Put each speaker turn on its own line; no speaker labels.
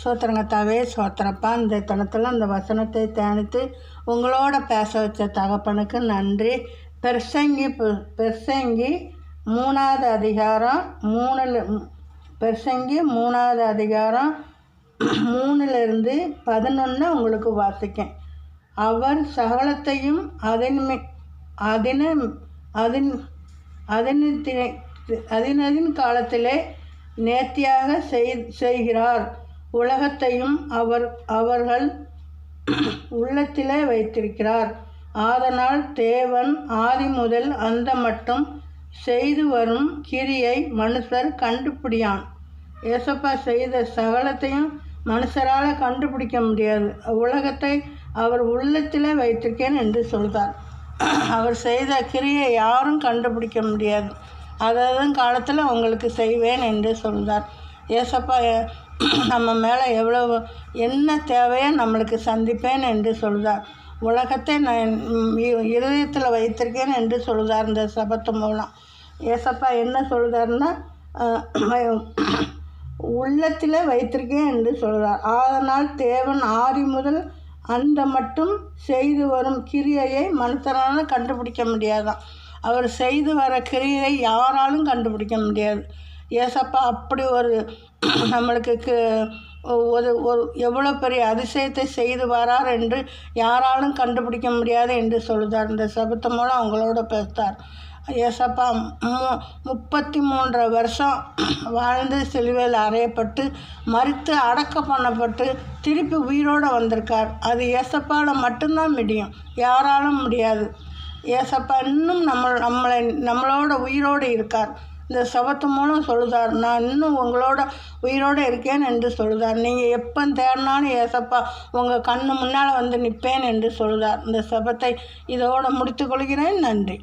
சோத்திரங்கத்தாவே சோத்திரப்பா இந்த தனத்தில் அந்த வசனத்தை தியானித்து உங்களோட பேச வச்ச தகப்பனுக்கு நன்றி. பெர்சங்கி பெர்சங்கி மூணாவது அதிகாரம் மூணில் பெர்சங்கி மூணாவது அதிகாரம் மூணுலேருந்து பதினொன்று உங்களுக்கு வாசிக்கேன். அவர் சகலத்தையும் அதன் அதின அதின் அதினத்தினை அதினதின் காலத்திலே நேர்த்தியாக செய் செய்கிறார். உலகத்தையும் அவர் அவர்கள் உள்ளத்திலே வைத்திருக்கிறார். ஆதனால் தேவன் ஆதி முதல் அந்த மட்டும் செய்து வரும் கிரியை மனுஷர் கண்டுபிடியான். ஏசப்பா செய்த சகலத்தையும் மனுஷரால் கண்டுபிடிக்க முடியாது. உலகத்தை அவர் உள்ளத்தில் வைத்திருக்கேன் என்று சொல்கிறார் அவர் செய்த கிரியை யாரும் கண்டுபிடிக்க முடியாது. அதாவது காலத்தில் உங்களுக்கு செய்வேன் என்று சொல்கிறார் ஏசப்பா நம்ம மேலே எவ்வளவு என்ன தேவையோ நம்மளுக்கு சந்திப்பேன் என்று சொல்கிறார் உலகத்தை நான் இருதயத்தில் வைத்திருக்கேன் என்று சொல்கிறார் இந்த சபத்து மூலம். ஏசப்பா என்ன சொல்கிறாருன்னா உள்ளத்தில் வைத்திருக்கேன் என்று சொல்கிறார் அதனால் தேவன் ஆரி முதல் அந்த மட்டும் செய்து வரும் கிரியையை மனுஷனால் கண்டுபிடிக்க முடியாதான். அவர் செய்து வர கிரியை யாராலும் கண்டுபிடிக்க முடியாது. ஏசப்பா அப்படி ஒரு நம்மளுக்கு ஒரு ஒரு எவ்வளோ பெரிய அதிசயத்தை செய்து வரார் என்று யாராலும் கண்டுபிடிக்க முடியாது என்று சொல்கிறார் இந்த சபத்து மூலம் அவங்களோட பேசுகிறார் ஏசப்பா மு முப்பத்தி மூன்றரை வருஷம் வாழ்ந்து சிலுவையில் அறையப்பட்டு மறித்து அடக்கம் பண்ணப்பட்டு திருப்பி உயிரோடு வந்திருக்கார். அது ஏசப்பாவில் மட்டும்தான் முடியும். யாராலும் முடியாது. ஏசப்பா இன்னும் நம்ம நம்மளை நம்மளோட உயிரோடு இருக்கார். இந்த சபத்து மூலம் சொல்லுதார். நான் இன்னும் உங்களோட உயிரோடு இருக்கேன் என்று சொல்லுதார். நீங்கள் எப்போ தேடினாலும் ஏசப்பா உங்கள் கண்ணு முன்னால் வந்து நிற்பேன் என்று சொல்லுதார். இந்த சபத்தை இதோடு முடித்துக்கொள்கிறேன் நன்றி.